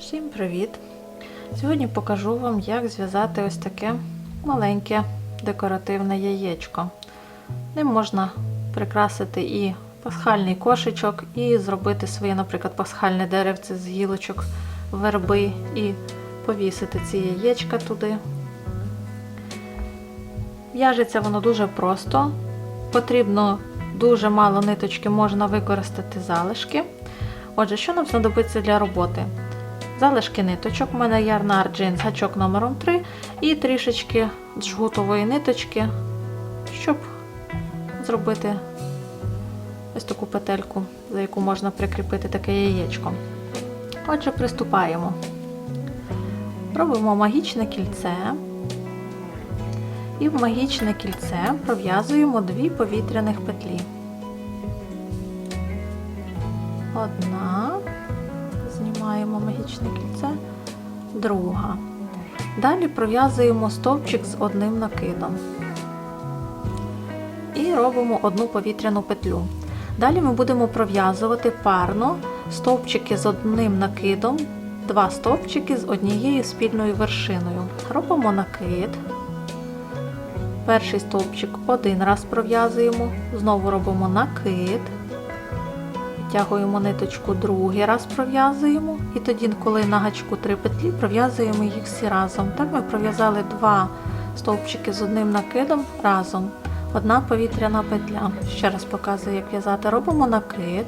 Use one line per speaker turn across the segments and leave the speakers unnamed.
Всім привіт! Сьогодні покажу вам, як зв'язати ось таке маленьке декоративне яєчко. Ним можна прикрасити і пасхальний кошечок, і зробити своє, наприклад, пасхальне деревце з гілочок верби і повісити ці яєчка туди. В'яжеться воно дуже просто. Потрібно дуже мало ниточки, можна використати залишки. Отже, що нам знадобиться для роботи? Залишки ниточок, у мене ярна Argent гачок номером 3 і трішечки джгутової ниточки, щоб зробити ось таку петельку, за яку можна прикріпити таке яєчко. Отже, приступаємо. Робимо магічне кільце. І в магічне кільце пров'язуємо дві повітряних петлі. Одна, знімаємо магічне кільце, друга. Далі пров'язуємо стовпчик з одним накидом. І робимо одну повітряну петлю. Далі ми будемо пров'язувати парно стовпчики з одним накидом, два стовпчики з однією спільною вершиною. Робимо накид. Перший стовпчик один раз пров'язуємо, знову робимо накид, витягуємо ниточку, другий раз пров'язуємо, і тоді, коли на гачку три петлі, пров'язуємо їх всі разом. Так ми пров'язали два стовпчики з одним накидом разом. Одна повітряна петля. Ще раз показую, як в'язати. Робимо накид,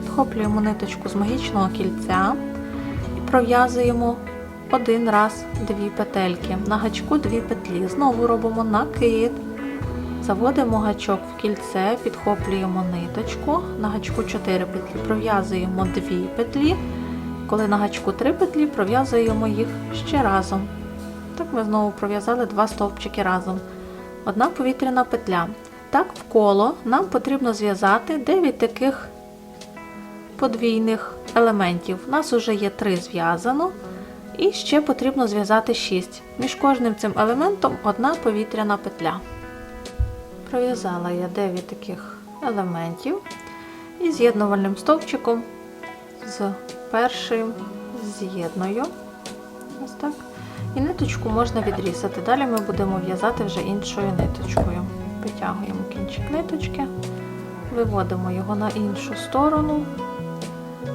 підхоплюємо ниточку з магічного кільця і пров'язуємо один раз дві петельки. На гачку дві петлі. Знову робимо накид. Заводимо гачок в кільце, підхоплюємо ниточку. На гачку 4 петлі, пров'язуємо 2 петлі. Коли на гачку 3 петлі, пров'язуємо їх ще разом. Так ми знову пров'язали два стовпчики разом. Одна повітряна петля. Так, в коло нам потрібно зв'язати 9 таких подвійних елементів. У нас вже є 3 зв'язано. І ще потрібно зв'язати 6. Між кожним цим елементом одна повітряна петля. Пров'язала я 9 таких елементів і з'єднувальним стовпчиком з першим з'єдную. Ось так. І ниточку можна відрізати. Далі ми будемо в'язати вже іншою ниточкою. Витягуємо кінчик ниточки, виводимо його на іншу сторону.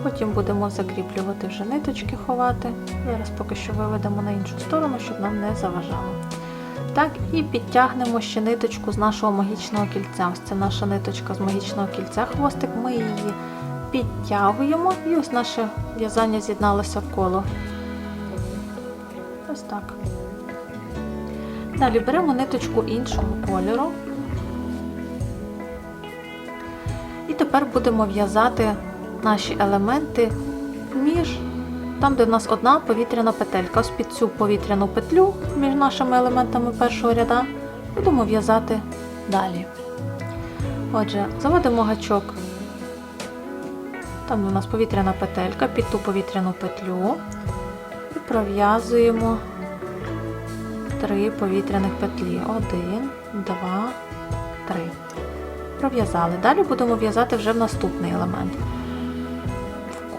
Потім будемо закріплювати вже ниточки ховати. Зараз поки що виведемо на іншу сторону, щоб нам не заважало. Так, і підтягнемо ще ниточку з нашого магічного кільця. Ось це наша ниточка з магічного кільця, хвостик. Ми її підтягуємо і ось наше в'язання з'єдналося в коло. Ось так. Далі беремо ниточку іншого кольору. І тепер будемо в'язати наші елементи між там, де в нас одна повітряна петелька. Ось під цю повітряну петлю між нашими елементами першого ряда будемо в'язати далі. Отже, заводимо гачок. Там де у нас повітряна петелька, під ту повітряну петлю і пров'язуємо три повітряних петлі. Один, два, три. Пров'язали. Далі будемо в'язати вже в наступний елемент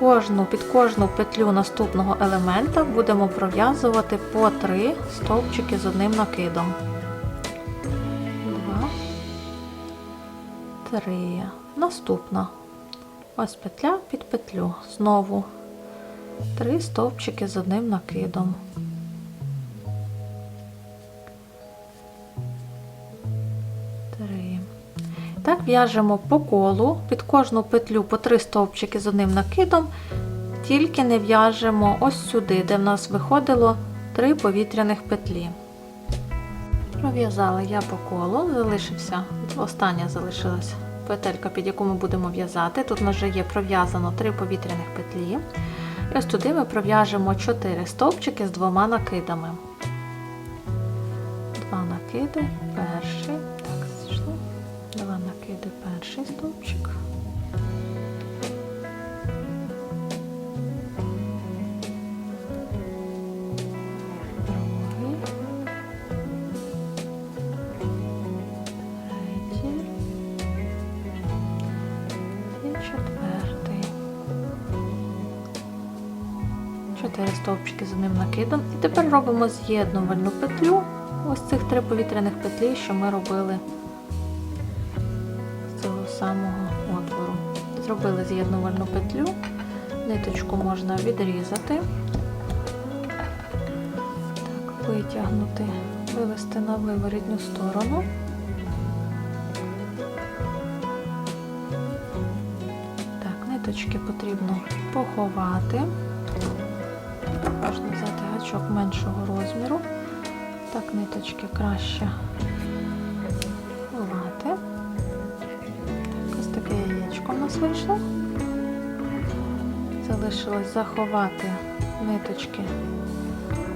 кожну, під кожну петлю наступного елемента будемо пров'язувати по 3 стовпчики з одним накидом. 2, 3. Наступна. Ось петля під петлю. Знову 3 стовпчики з одним накидом. Три. Так в'яжемо по колу, під кожну петлю по 3 стовпчики з одним накидом, тільки не в'яжемо ось сюди, де в нас виходило 3 повітряних петлі. Пров'язала я по колу, залишився, остання залишилась петелька, під яку ми будемо в'язати. Тут у нас вже є пров'язано 3 повітряних петлі. І ось туди ми пров'яжемо 4 стовпчики з двома накидами. Два накиди, перший, так, зійшло. Два накиди перший стовпчик. 4 стовпчики за ним накидом. І тепер робимо з'єднувальну петлю. Ось цих три повітряних петлі, що ми робили з самого отвору. Зробили з'єднувальну петлю, ниточку можна відрізати, так, витягнути, вивести на виворітню сторону. Так, ниточки потрібно поховати. Можна взяти гачок меншого розміру. Так, ниточки краще Залишилось заховати ниточки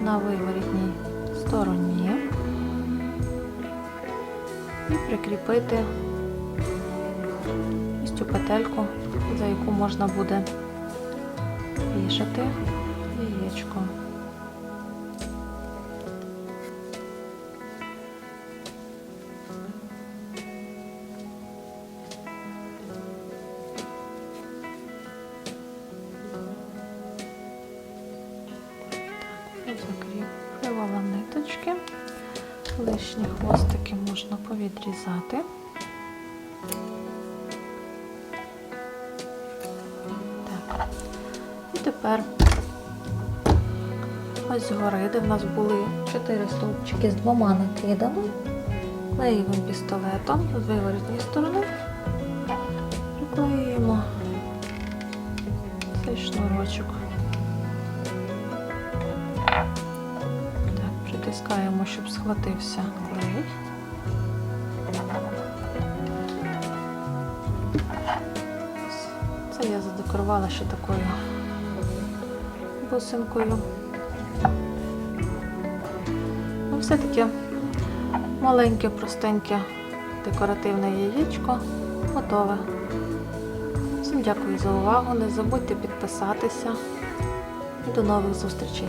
на виворітній стороні і прикріпити ось цю петельку, за яку можна буде вішати яєчко. Лишні хвостики можна повідрізати. Так. І тепер ось згори, де в нас були 4 стовпчики з двома накидами, клеєвим пістолетом з виворотньої сторони приклеюємо цей шнурочок. Притискаємо, щоб схватився клей. Це я задекорувала ще такою бусинкою. Ну, все таке маленьке, простеньке, декоративне яєчко готове. Всім дякую за увагу. Не забудьте підписатися і до нових зустрічей.